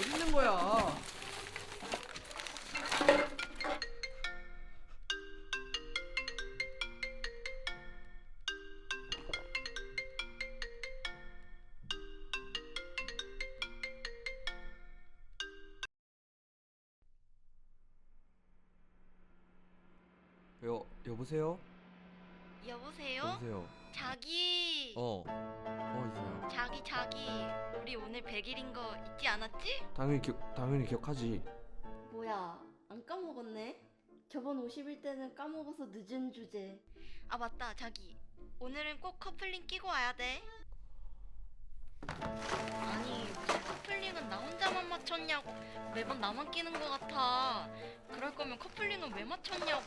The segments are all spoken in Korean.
어디 있는 거야? 여 여보세요? 여보세요? 여보세요. 자기. 어. 어 이사야. 자기 자기. 우리 오늘 100일인 거 잊지 않았지? 당연히 기억 당연히 기억하지. 뭐야 안 까먹었네? 저번 50일 때는 까먹어서 늦은 주제 아 맞다 자기. 오늘은 꼭 커플링 끼고 와야 돼. 아니 무슨 커플링은 나 혼자만 맞췄냐고 매번 나만 끼는 거 같아 그럴 거면 커플링은 왜 맞췄냐고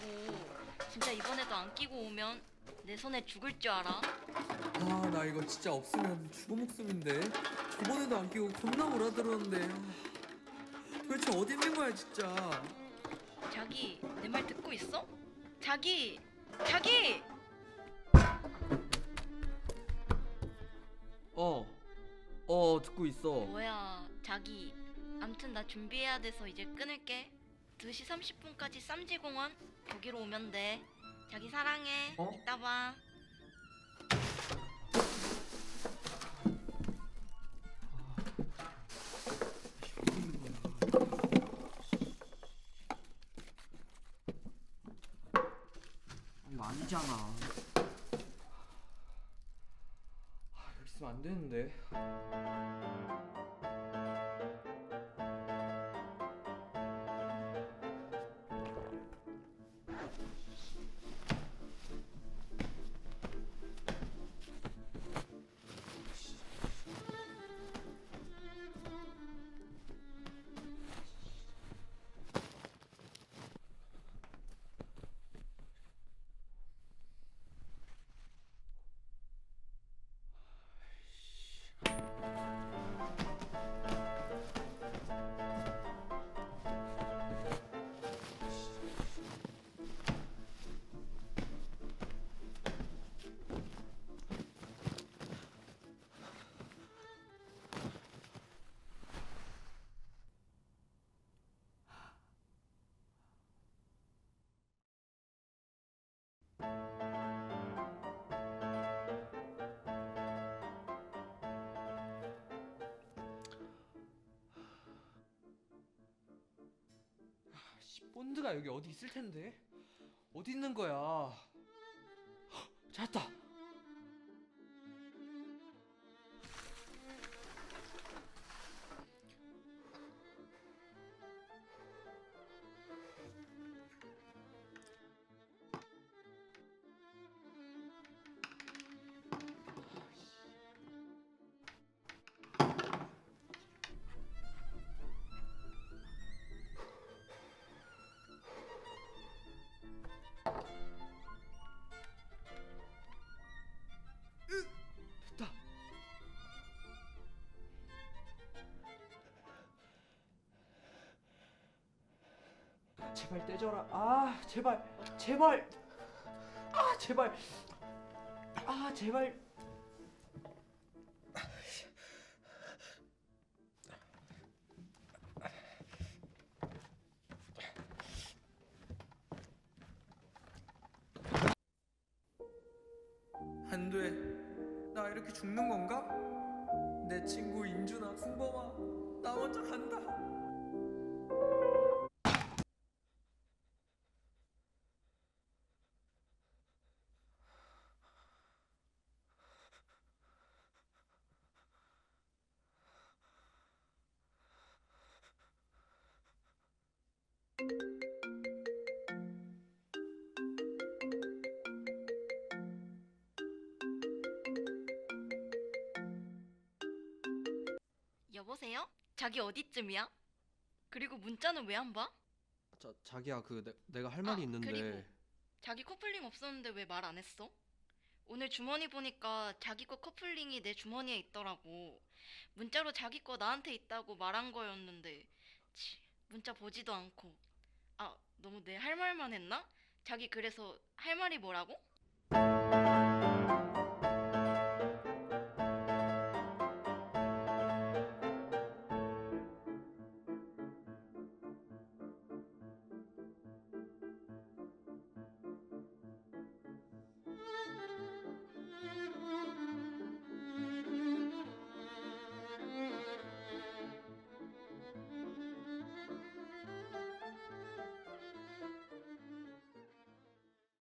진짜 이번에도 안 끼고 오면 내 손에 죽을 줄 알아? 아 나 이거 진짜 없으면 죽어 목숨인데. 저번에도 안 끼고 겁나 몰아들었는데. 아, 도대체 어디 있는 거야 진짜? 자기 내 말 듣고 있어? 자기 자기! 어. 어 듣고 있어. 뭐야 자기. 암튼 나 준비해야 돼서 이제 끊을게. 2시 30분까지 쌈지공원? 거기로 오면 돼 자기 사랑해 어? 이따 봐 이거 아니잖아. 아, 여기 있으면 안 되는데. 본드가 여기 어디 있을 텐데. 어디 있는 거야? 헉, 찾았다. 제발 떼줘라. 아, 제발, 제발. 아, 제발. 아, 제발. 안 돼. 나 이렇게 죽는 건가? 내 친구 인준아, 승범아, 나 먼저 간다. 여보세요? 자기 어디쯤이야? 그리고 문자는 왜 안 봐? 자, 자기야, 그 내, 내가 할 말이 아, 있는데. 그리고. 자기 커플링 없었는데 왜 말 안 했어? 오늘 주머니 보니까 자기 거 커플링이 내 주머니에 있더라고. 문자로 자기 거 나한테 있다고 말한 거였는데, 치, 문자 보지도 않고. 아, 너무 내 할 말만 했나? 자기 그래서 할 말이 뭐라고?